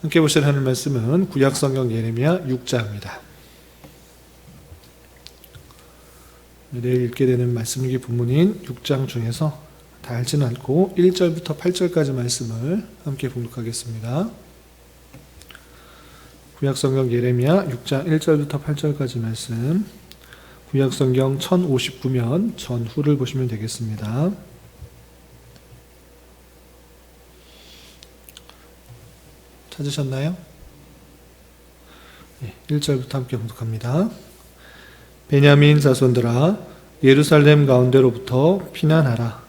함께 보실 하는 말씀은 구약성경 예레미야 6장입니다. 내일 읽게 되는 말씀기 본문인 6장 중에서 다 알지는 않고 1절부터 8절까지 말씀을 함께 봉독하겠습니다. 구약성경 예레미야 6장 1절부터 8절까지 말씀 구약성경 1059면 전후를 보시면 되겠습니다. 찾으셨나요? 1절부터 함께 봉독합니다. 베냐민 자손들아 예루살렘 가운데로부터 피난하라.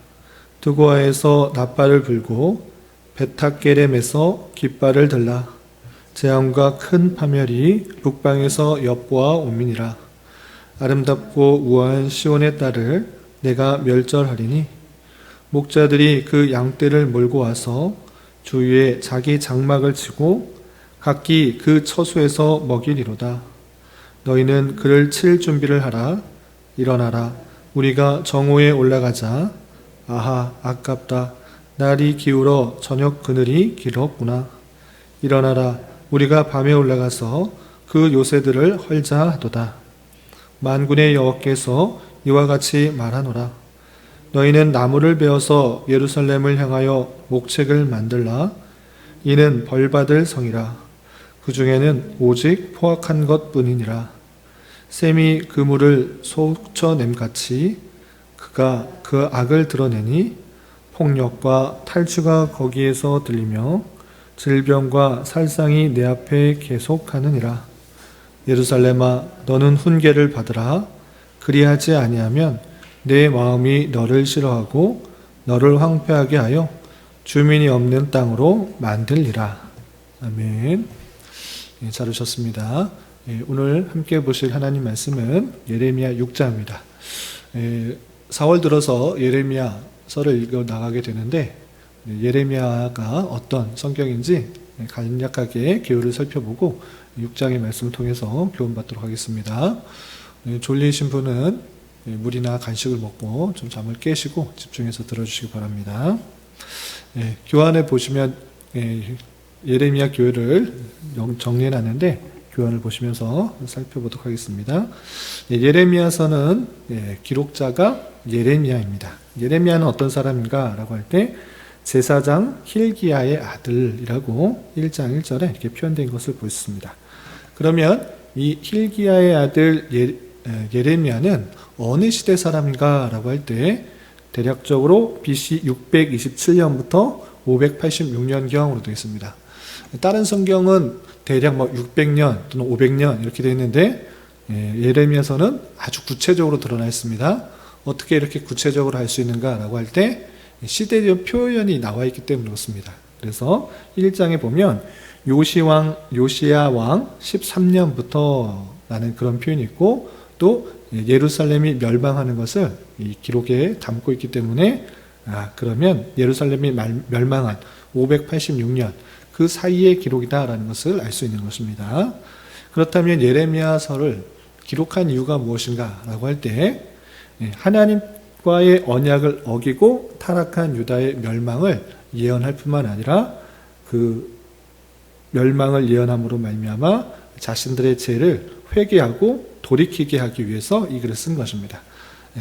두고아에서 나팔을 불고 베타게렘에서 깃발을 들라. 재앙과 큰 파멸이 북방에서 엿보아 오민이라. 아름답고 우아한 시온의 딸을 내가 멸절하리니 목자들이 그 양떼를 몰고 와서 주위에 자기 장막을 치고 각기 그 처소에서 먹이리로다. 너희는 그를 칠 준비를 하라. 일어나라. 우리가 정오에 올라가자. 아하, 아깝다. 날이 기울어 저녁 그늘이 길었구나. 일어나라. 우리가 밤에 올라가서 그 요새들을 헐자 하도다. 만군의 여호와께서 이와 같이 말하노라. 너희는 나무를 베어서 예루살렘을 향하여 목책을 만들라. 이는 벌받을 성이라. 그 중에는 오직 포악한 것 뿐이니라. 샘이 그물을 속쳐냄 같이 그가 그 악을 드러내니 폭력과 탈취가 거기에서 들리며 질병과 살상이 내 앞에 계속하느니라. 예루살렘아, 너는 훈계를 받으라. 그리하지 아니하면 내 마음이 너를 싫어하고 너를 황폐하게 하여 주민이 없는 땅으로 만들리라. 아멘. 예, 잘 오셨습니다. 예, 오늘 함께 보실 하나님 말씀은 예레미야 6장입니다. 예, 4월 들어서 예레미야서를 읽어 나가게 되는데 예, 예레미야가 어떤 성경인지 간략하게 개요를 살펴보고 6장의 말씀을 통해서 교훈받도록 하겠습니다. 예, 졸리신 분은 예, 물이나 간식을 먹고 좀 잠을 깨시고 집중해서 들어주시기 바랍니다. 예, 교환에 보시면 예, 예레미야 교회를 정리해놨는데 교환을 보시면서 살펴보도록 하겠습니다. 예, 예레미야서는 예, 기록자가 예레미야입니다. 예레미야는 어떤 사람인가라고 할 때 제사장 힐기야의 아들이라고 1장 1절에 이렇게 표현된 것을 있습니다. 그러면 이 힐기야의 아들 예, 예레미야는 어느 시대 사람인가라고 할 때 대략적으로 BC 627년부터 586년경으로 되어 있습니다. 다른 성경은 대략 뭐 600년 또는 500년 이렇게 되어 있는데 예레미야서는 아주 구체적으로 드러나 있습니다. 어떻게 이렇게 구체적으로 할 수 있는가라고 할 때 시대적 표현이 나와 있기 때문에 그렇습니다. 그래서 1장에 보면 요시왕 요시야 왕 13년부터 라는 그런 표현이 있고 또 예루살렘이 멸망하는 것을 이 기록에 담고 있기 때문에 아 그러면 예루살렘이 멸망한 586년 그 사이의 기록이다라는 것을 알 수 있는 것입니다. 그렇다면 예레미야서를 기록한 이유가 무엇인가라고 할 때 하나님과의 언약을 어기고 타락한 유다의 멸망을 예언할 뿐만 아니라 그 멸망을 예언함으로 말미암아 자신들의 죄를 회개하고 돌이키게 하기 위해서 이 글을 쓴 것입니다.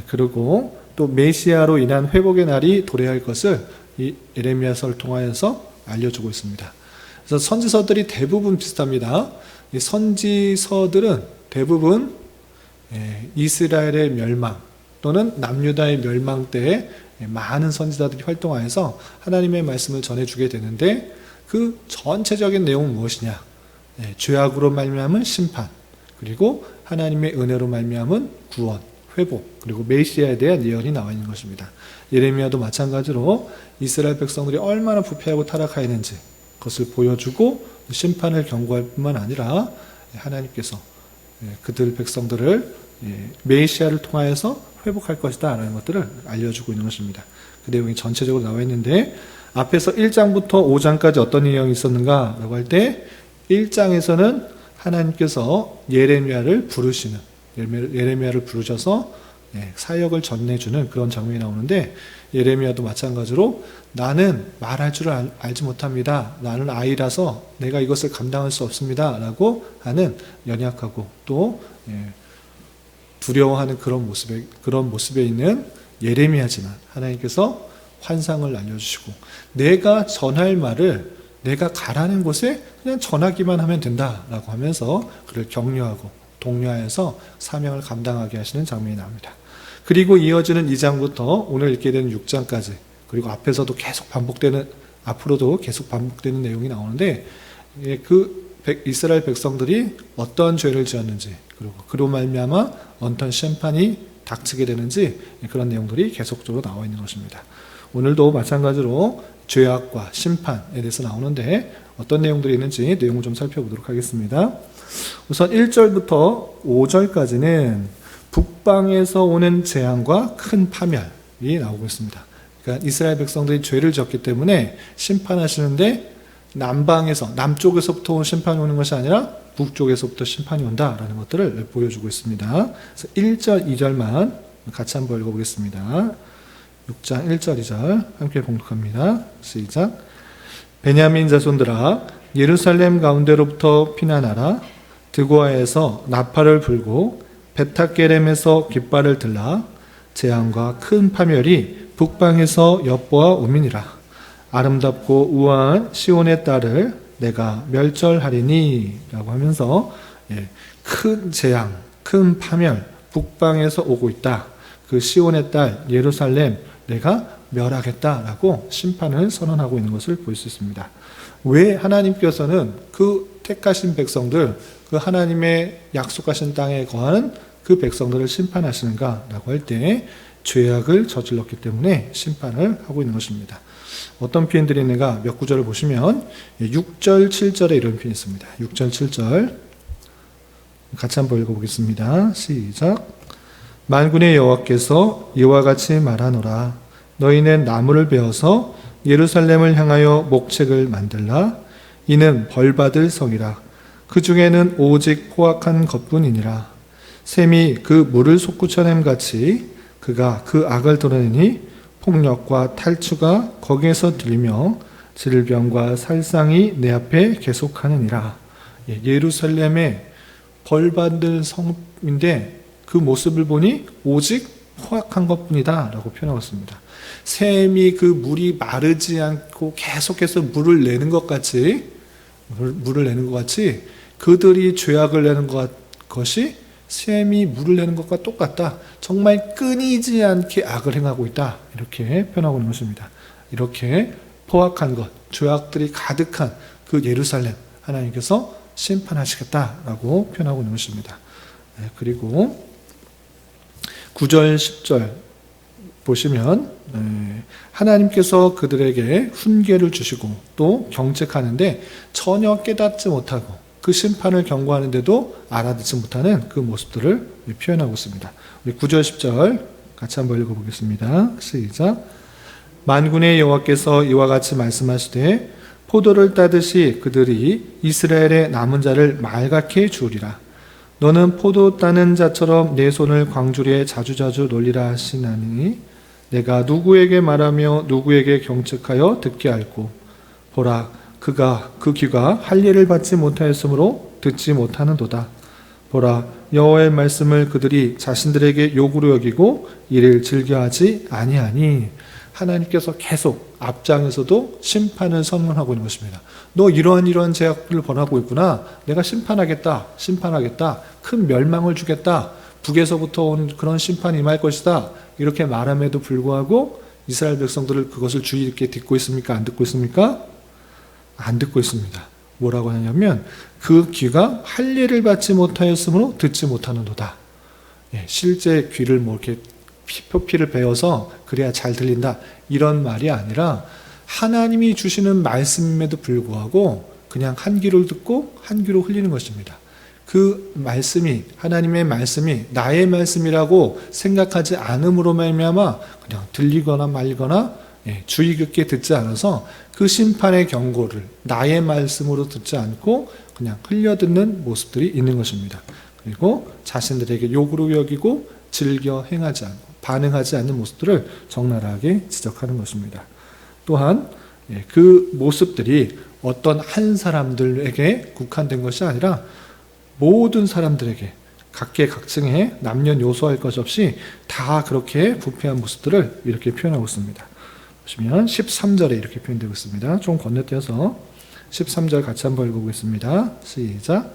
그리고 또 메시아로 인한 회복의 날이 도래할 것을 이 에레미야서를 통하여서 알려주고 있습니다. 그래서 선지서들이 대부분 비슷합니다. 이 선지서들은 대부분 이스라엘의 멸망 또는 남유다의 멸망 때에 많은 선지자들이 활동하여서 하나님의 말씀을 전해주게 되는데 그 전체적인 내용은 무엇이냐? 죄악으로 말미암은 심판, 그리고 하나님의 은혜로 말미암은 구원, 회복, 그리고 메시아에 대한 예언이 나와 있는 것입니다. 예레미야도 마찬가지로 이스라엘 백성들이 얼마나 부패하고 타락하였는지 그것을 보여주고 심판을 경고할 뿐만 아니라 하나님께서 그들 백성들을 메시아를 통하여서 회복할 것이다 라는 것들을 알려주고 있는 것입니다. 그 내용이 전체적으로 나와 있는데 앞에서 1장부터 5장까지 어떤 내용이 있었는가 라고 할 때 1장에서는 하나님께서 예레미야를 부르시는 예레미야를 부르셔서 예, 사역을 전해주는 그런 장면이 나오는데 예레미야도 마찬가지로 나는 말할 줄 알, 알지 못합니다. 나는 아이라서 내가 이것을 감당할 수 없습니다.라고 하는 연약하고 또 예, 두려워하는 그런 모습에 그런 모습에 있는 예레미야지만 하나님께서 환상을 알려주시고 내가 전할 말을 내가 가라는 곳에 그냥 전하기만 하면 된다라고 하면서 그를 격려하고 독려하여서 사명을 감당하게 하시는 장면이 나옵니다. 그리고 이어지는 2장부터 오늘 읽게 되는 6장까지 그리고 앞에서도 계속 반복되는 앞으로도 계속 반복되는 내용이 나오는데 예, 그 백- 이스라엘 백성들이 어떤 죄를 지었는지 그리고 그로 말미암아 어떤 심판이 닥치게 되는지 그런 내용들이 계속적으로 나와 있는 것입니다. 오늘도 마찬가지로 죄악과 심판에 대해서 나오는데 어떤 내용들이 있는지 내용을 좀 살펴보도록 하겠습니다. 우선 1절부터 5절까지는 북방에서 오는 재앙과 큰 파멸이 나오고 있습니다. 그러니까 이스라엘 백성들이 죄를 지었기 때문에 심판하시는데 남방에서 남쪽에서부터 온 심판이 오는 것이 아니라 북쪽에서부터 심판이 온다라는 것들을 보여주고 있습니다. 그래서 1절, 2절만 같이 한번 읽어보겠습니다. 6장 1절, 2절 함께 봉독합니다. 시작. 베냐민 자손들아 예루살렘 가운데로부터 피난하라 드고아에서 나팔을 불고 베타게렘에서 깃발을 들라 재앙과 큰 파멸이 북방에서 엿보아 오미니라 아름답고 우아한 시온의 딸을 내가 멸절하리니 라고 하면서 예, 큰 재앙, 큰 파멸 북방에서 오고 있다. 그 시온의 딸 예루살렘 내가 멸하겠다라고 심판을 선언하고 있는 것을 볼 수 있습니다. 왜 하나님께서는 그 택하신 백성들, 그 하나님의 약속하신 땅에 거하는 그 백성들을 심판하시는가라고 할 때 죄악을 저질렀기 때문에 심판을 하고 있는 것입니다. 어떤 표현들이 있는가 몇 구절을 보시면 6절, 7절에 이런 표현이 있습니다. 6절, 7절 같이 한번 읽어보겠습니다. 시작. 만군의 여호와께서 이와 같이 말하노라. 너희는 나무를 베어서 예루살렘을 향하여 목책을 만들라. 이는 벌 받을 성이라. 그 중에는 오직 포악한 것뿐이니라. 샘이 그 물을 솟구쳐냄 같이 그가 그 악을 드러내니 폭력과 탈추가 거기에서 들리며 질병과 살상이 내 앞에 계속하느니라. 예, 예루살렘의 벌 받을 성인데 그 모습을 보니 오직 포악한 것뿐이다 라고 표현하고 있습니다. 샘이 그 물이 마르지 않고 계속해서 물을 내는 것 같이 물- 물을 내는 것 같이 그들이 죄악을 내는 것, 것이 샘이 물을 내는 것과 똑같다. 정말 끊이지 않게 악을 행하고 있다. 이렇게 표현하고 있는 것입니다. 이렇게 포악한 것, 죄악들이 가득한 그 예루살렘 하나님께서 심판하시겠다라고 표현하고 있는 것입니다. 네, 그리고 9절, 10절 보시면 네, 하나님께서 그들에게 훈계를 주시고 또 경책하는데 전혀 깨닫지 못하고 그 심판을 경고하는데도 알아듣지 못하는 그 모습들을 표현하고 있습니다. 우리 9절, 10절 같이 한번 읽어보겠습니다. 시작. 만군의 여호와께서 이와 같이 말씀하시되 포도를 따듯이 그들이 이스라엘의 남은 자를 말갛게 주우리라. 너는 포도 따는 자처럼 내 손을 광주리에 자주자주 놀리라 하시나니 내가 누구에게 말하며 누구에게 경책하여 듣게 할고 보라 그가 그 귀가 할례를 받지 못하였으므로 듣지 못하는도다. 보라 여호와의 말씀을 그들이 자신들에게 욕으로 여기고 이를 즐겨하지 아니하니 하나님께서 계속 앞장에서도 심판을 선언하고 있는 것입니다. 너 이러한 이러한 제약들을 벌하고 있구나. 내가 심판하겠다. 심판하겠다. 큰 멸망을 주겠다. 북에서부터 온 그런 심판이 임할 것이다. 이렇게 말함에도 불구하고 이스라엘 백성들을 그것을 주의 있게 듣고 있습니까? 안 듣고 있습니까? 안 듣고 있습니다. 뭐라고 하냐면 그 귀가 할례를 받지 못하였으므로 듣지 못하는도다. 예, 실제 귀를 뭐 이렇게 피- 표피를 베어서 그래야 잘 들린다 이런 말이 아니라 하나님이 주시는 말씀임에도 불구하고 그냥 한 귀로 듣고 한 귀로 흘리는 것입니다. 그 말씀이 하나님의 말씀이 나의 말씀이라고 생각하지 않음으로 말미암아 그냥 들리거나 말거나 예, 주의 깊게 듣지 않아서 그 심판의 경고를 나의 말씀으로 듣지 않고 그냥 흘려 듣는 모습들이 있는 것입니다. 그리고 자신들에게 욕으로 여기고 즐겨 행하지 않고 반응하지 않는 모습들을 적나라하게 지적하는 것입니다. 또한 예, 그 모습들이 어떤 한 사람들에게 국한된 것이 아니라 모든 사람들에게 각계각층의 남녀노소할 것 없이 다 그렇게 부패한 모습들을 이렇게 표현하고 있습니다. 보시면 13절에 이렇게 표현되고 있습니다. 좀 건너뛰어서 13절 같이 한번 읽어보겠습니다. 시작.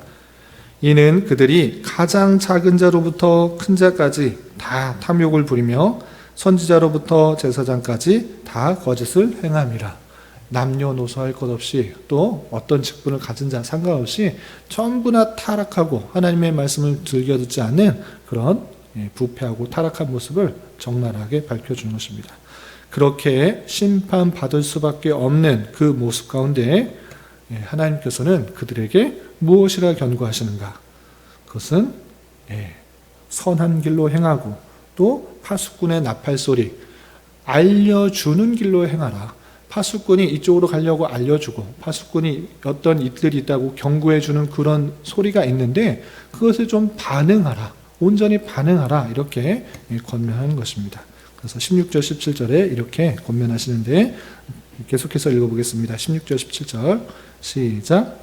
이는 그들이 가장 작은 자로부터 큰 자까지 다 탐욕을 부리며 선지자로부터 제사장까지 다 거짓을 행함이라. 남녀노소 할 것 없이 또 어떤 직분을 가진 자 상관없이 전부나 타락하고 하나님의 말씀을 즐겨 듣지 않는 그런 예, 부패하고 타락한 모습을 적나라하게 밝혀주는 것입니다. 그렇게 심판받을 수밖에 없는 그 모습 가운데 예, 하나님께서는 그들에게 무엇이라 견고하시는가? 그것은 예, 선한 길로 행하고 또 파수꾼의 나팔 소리 알려주는 길로 행하라. 파수꾼이 이쪽으로 가려고 알려주고 파수꾼이 어떤 일들이 있다고 경고해주는 그런 소리가 있는데 그것에 좀 반응하라. 온전히 반응하라. 이렇게 예, 권면하는 것입니다. 그래서 16절, 17절에 이렇게 권면하시는데 계속해서 읽어보겠습니다. 16절, 17절 시작.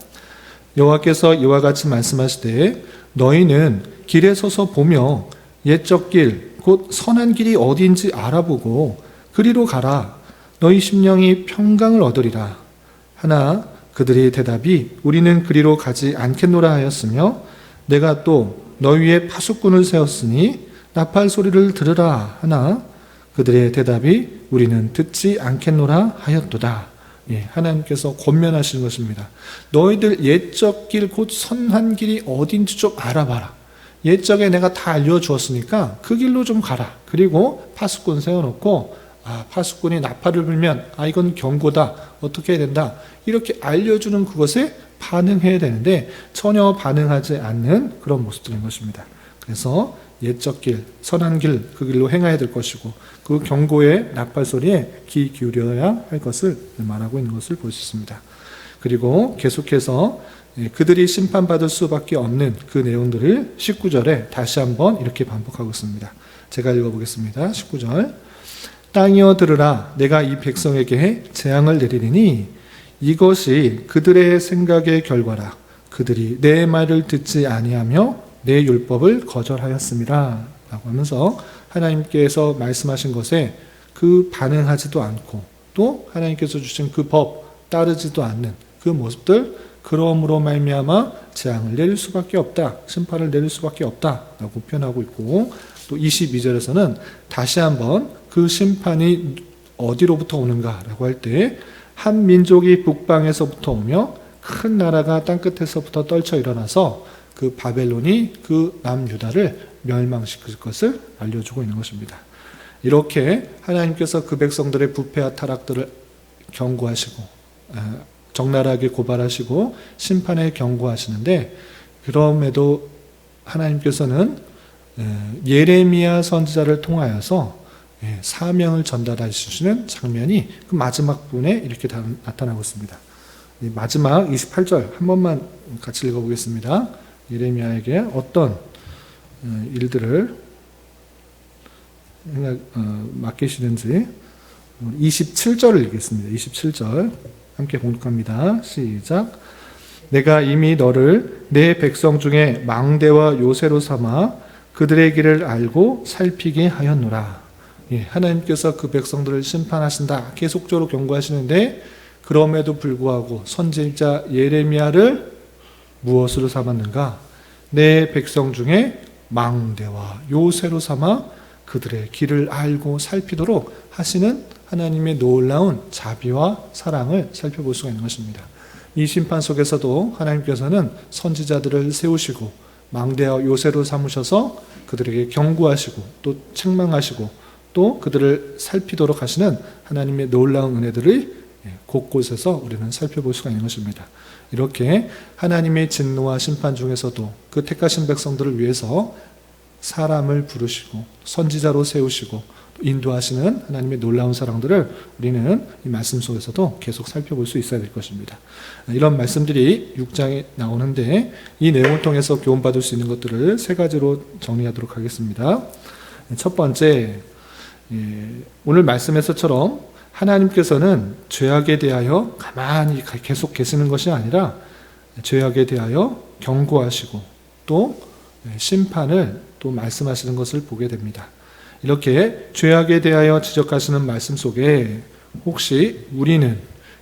여호와께서 이와 같이 말씀하시되 너희는 길에 서서 보며 옛적 길, 곧 선한 길이 어디인지 알아보고 그리로 가라. 너희 심령이 평강을 얻으리라. 하나 그들의 대답이 우리는 그리로 가지 않겠노라 하였으며 내가 또 너희 위에 파수꾼을 세웠으니 나팔 소리를 들으라 하나 그들의 대답이 우리는 듣지 않겠노라 하였도다. 예, 하나님께서 권면하시는 것입니다. 너희들 옛적 길, 곧 선한 길이 어딘지 좀 알아봐라. 옛적에 내가 다 알려주었으니까 그 길로 좀 가라. 그리고 파수꾼 세워놓고, 아, 파수꾼이 나팔을 불면, 아, 이건 경고다. 어떻게 해야 된다. 이렇게 알려주는 그것에 반응해야 되는데, 전혀 반응하지 않는 그런 모습들인 것입니다. 그래서 옛적 길, 선한 길, 그 길로 행해야 될 것이고, 그 경고의 낙발 소리에 귀 기울여야 할 것을 말하고 있는 것을 볼 수 있습니다. 그리고 계속해서 예, 그들이 심판받을 수밖에 없는 그 내용들을 19절에 다시 한번 이렇게 반복하고 있습니다. 제가 읽어보겠습니다. 19절. 땅이여 들으라 내가 이 백성에게 재앙을 내리리니 이것이 그들의 생각의 결과라 그들이 내 말을 듣지 아니하며 내 율법을 거절하였습니다. 라고 하면서 하나님께서 말씀하신 것에 그 반응하지도 않고 또 하나님께서 주신 그 법 따르지도 않는 그 모습들 그러므로 말미암아 재앙을 내릴 수밖에 없다. 심판을 내릴 수밖에 없다라고 표현하고 있고 또 22절에서는 다시 한번 그 심판이 어디로부터 오는가라고 할 때 한 민족이 북방에서부터 오며 큰 나라가 땅 끝에서부터 떨쳐 일어나서 그 바벨론이 그 남유다를 멸망시킬 것을 알려주고 있는 것입니다. 이렇게 하나님께서 그 백성들의 부패와 타락들을 경고하시고 적나라하게 고발하시고 심판에 경고하시는데 그럼에도 하나님께서는 예레미야 선지자를 통하여서 예, 사명을 전달하시는 장면이 그 마지막 분에 이렇게 나타나고 있습니다. 마지막 28절 한 번만 같이 읽어보겠습니다. 예레미야에게 어떤 어, 일들을 어, 맡기시는지 27절을 읽겠습니다. 27절 함께 공독합니다. 시작. 내가 이미 너를 내 백성 중에 망대와 요새로 삼아 그들의 길을 알고 살피게 하였노라. 예, 하나님께서 그 백성들을 심판하신다. 계속적으로 경고하시는데 그럼에도 불구하고 선지자 예레미야를 무엇으로 삼았는가? 내 백성 중에 망대와 요새로 삼아 그들의 길을 알고 살피도록 하시는 하나님의 놀라운 자비와 사랑을 살펴볼 수가 있는 것입니다. 이 심판 속에서도 하나님께서는 선지자들을 세우시고 망대와 요새로 삼으셔서 그들에게 경고하시고 또 책망하시고 또 그들을 살피도록 하시는 하나님의 놀라운 은혜들을 곳곳에서 우리는 살펴볼 수가 있는 것입니다. 이렇게 하나님의 진노와 심판 중에서도 그 택하신 백성들을 위해서 사람을 부르시고 선지자로 세우시고 인도하시는 하나님의 놀라운 사랑들을 우리는 이 말씀 속에서도 계속 살펴볼 수 있어야 될 것입니다. 이런 말씀들이 6장에 나오는데 이 내용을 통해서 교훈받을 수 있는 것들을 세 가지로 정리하도록 하겠습니다. 첫 번째, 예, 오늘 말씀에서처럼 하나님께서는 죄악에 대하여 가만히 계속 계시는 것이 아니라 죄악에 대하여 경고하시고 또 심판을 또 말씀하시는 것을 보게 됩니다. 이렇게 죄악에 대하여 지적하시는 말씀 속에 혹시 우리는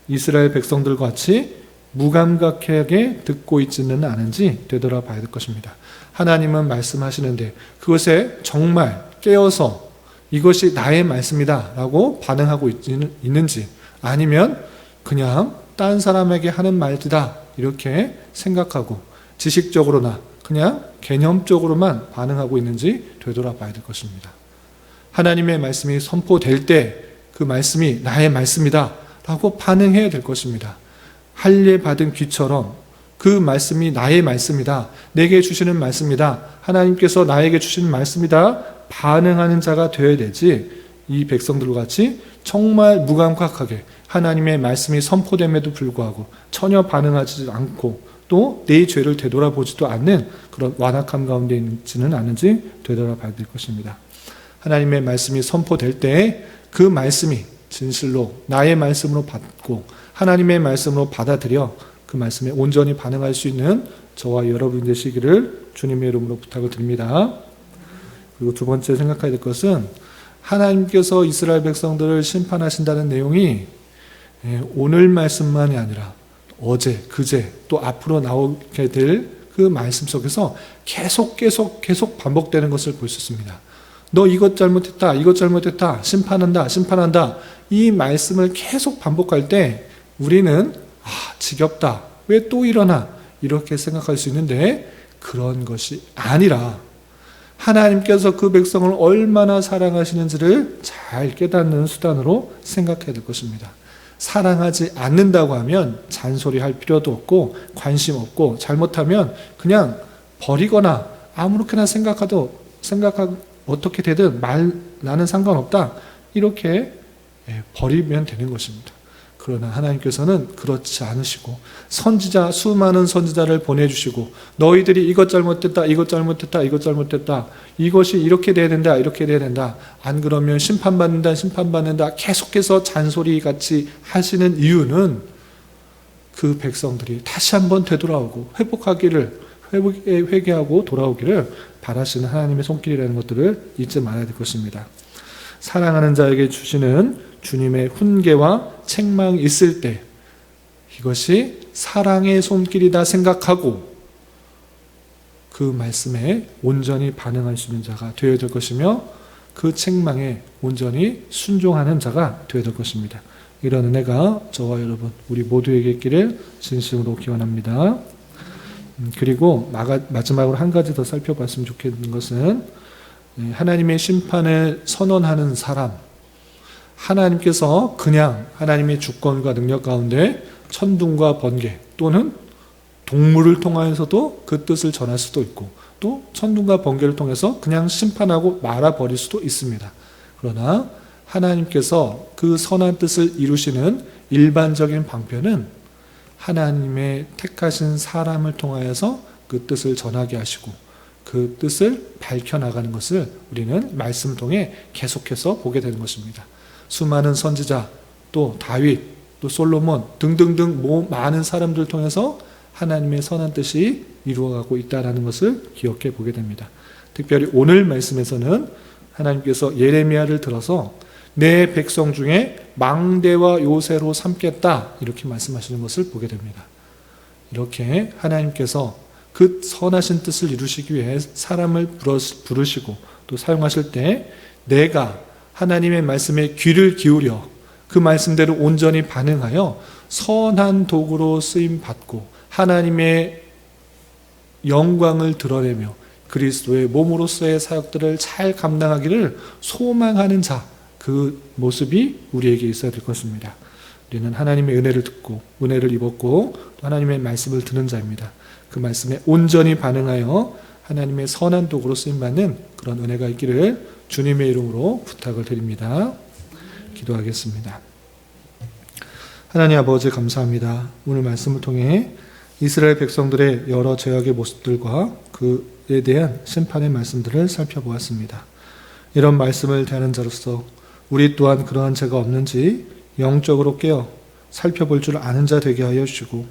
이스라엘 백성들 같이 무감각하게 듣고 있지는 않은지 되돌아봐야 될 것입니다. 하나님은 말씀하시는데 그것에 정말 깨어서 이것이 나의 말씀이다 라고 반응하고 있는지 아니면 그냥 딴 사람에게 하는 말이다 이렇게 생각하고 지식적으로나 그냥 개념적으로만 반응하고 있는지 되돌아봐야 될 것입니다. 하나님의 말씀이 선포될 때 그 말씀이 나의 말씀이다 라고 반응해야 될 것입니다. 할례 받은 귀처럼 그 말씀이 나의 말씀이다. 내게 주시는 말씀이다. 하나님께서 나에게 주시는 말씀이다. 반응하는 자가 되어야 되지. 이 백성들 같이 정말 무감각하게 하나님의 말씀이 선포됨에도 불구하고 전혀 반응하지 않고 또 내 죄를 되돌아보지도 않는 그런 완악함 가운데 있지는 않은지 되돌아봐야 될 것입니다. 하나님의 말씀이 선포될 때그 말씀이 진실로 나의 말씀으로 받고 하나님의 말씀으로 받아들여 그 말씀에 온전히 반응할 수 있는 저와 여러분 되시기를 주님의 이름으로 부탁을 드립니다. 그리고 두 번째 생각해야 될 것은 하나님께서 이스라엘 백성들을 심판하신다는 내용이 예, 오늘 말씀만이 아니라 어제, 그제, 또 앞으로 나오게 될 그 말씀 속에서 계속 계속 계속 반복되는 것을 볼 수 있습니다. 너 이것 잘못했다, 이것 잘못했다, 심판한다, 심판한다. 이 말씀을 계속 반복할 때 우리는 아, 지겹다. 왜 또 일어나? 이렇게 생각할 수 있는데 그런 것이 아니라 하나님께서 그 백성을 얼마나 사랑하시는지를 잘 깨닫는 수단으로 생각해야 될 것입니다. 사랑하지 않는다고 하면 잔소리할 필요도 없고 관심 없고 잘못하면 그냥 버리거나 아무렇게나 생각하도 생각하 어떻게 되든 말 나는 상관없다 이렇게 예, 버리면 되는 것입니다. 그러나 하나님께서는 그렇지 않으시고 선지자 수많은 선지자를 보내주시고 너희들이 이것 잘못됐다 이것 잘못됐다 이것 잘못됐다 이것이 이렇게 돼야 된다 이렇게 돼야 된다 안 그러면 심판받는다 심판받는다 계속해서 잔소리 같이 하시는 이유는 그 백성들이 다시 한번 되돌아오고 회복하기를 회개하고 돌아오기를 바라시는 하나님의 손길이라는 것들을 잊지 말아야 될 것입니다. 사랑하는 자에게 주시는 주님의 훈계와 책망이 있을 때 이것이 사랑의 손길이다 생각하고 그 말씀에 온전히 반응할 수 있는 자가 되어야 될 것이며 그 책망에 온전히 순종하는 자가 되어야 될 것입니다. 이런 은혜가 저와 여러분 우리 모두에게 있기를 진심으로 기원합니다. 음, 그리고 마지막으로 한 가지 더 살펴봤으면 좋겠는 것은 예, 하나님의 심판을 선언하는 사람, 하나님께서 그냥 하나님의 주권과 능력 가운데 천둥과 번개 또는 동물을 통하여서도 그 뜻을 전할 수도 있고 또 천둥과 번개를 통해서 그냥 심판하고 말아버릴 수도 있습니다. 그러나 하나님께서 그 선한 뜻을 이루시는 일반적인 방편은 하나님의 택하신 사람을 통하여서 그 뜻을 전하게 하시고 그 뜻을 밝혀나가는 것을 우리는 말씀 통해 계속해서 보게 되는 것입니다. 수많은 선지자, 또 다윗, 또 솔로몬 등등등 많은 사람들 통해서 하나님의 선한 뜻이 이루어가고 있다는 것을 기억해 보게 됩니다. 특별히 오늘 말씀에서는 하나님께서 예레미야를 들어서 내 백성 중에 망대와 요새로 삼겠다 이렇게 말씀하시는 것을 보게 됩니다. 이렇게 하나님께서 그 선하신 뜻을 이루시기 위해 사람을 부르시고 또 사용하실 때 내가 하나님의 말씀에 귀를 기울여 그 말씀대로 온전히 반응하여 선한 도구로 쓰임 받고 하나님의 영광을 드러내며 그리스도의 몸으로서의 사역들을 잘 감당하기를 소망하는 자, 그 모습이 우리에게 있어야 될 것입니다. 우리는 하나님의 은혜를 듣고 은혜를 입었고 하나님의 말씀을 듣는 자입니다. 그 말씀에 온전히 반응하여 하나님의 선한 도구로 쓰임 받는 그런 은혜가 있기를 주님의 이름으로 부탁을 드립니다. 기도하겠습니다. 하나님 아버지 감사합니다. 오늘 말씀을 통해 이스라엘 백성들의 여러 죄악의 모습들과 그에 대한 심판의 말씀들을 살펴보았습니다. 이런 말씀을 대하는 자로서 우리 또한 그러한 죄가 없는지 영적으로 깨어 살펴볼 줄 아는 자 되게 하여 주시고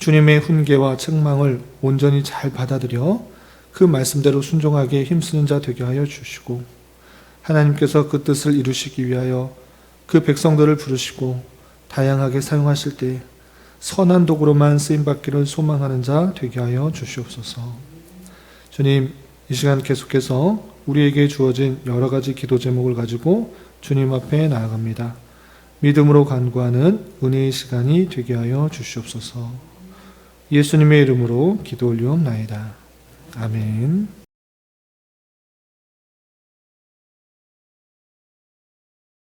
주님의 훈계와 책망을 온전히 잘 받아들여 그 말씀대로 순종하게 힘쓰는 자 되게 하여 주시고 하나님께서 그 뜻을 이루시기 위하여 그 백성들을 부르시고 다양하게 사용하실 때 선한 도구로만 쓰임 받기를 소망하는 자 되게 하여 주시옵소서. 주님, 이 시간 계속해서 우리에게 주어진 여러 가지 기도 제목을 가지고 주님 앞에 나아갑니다. 믿음으로 간구하는 은혜의 시간이 되게 하여 주시옵소서. 예수님의 이름으로 기도 올리옵나이다. 아멘.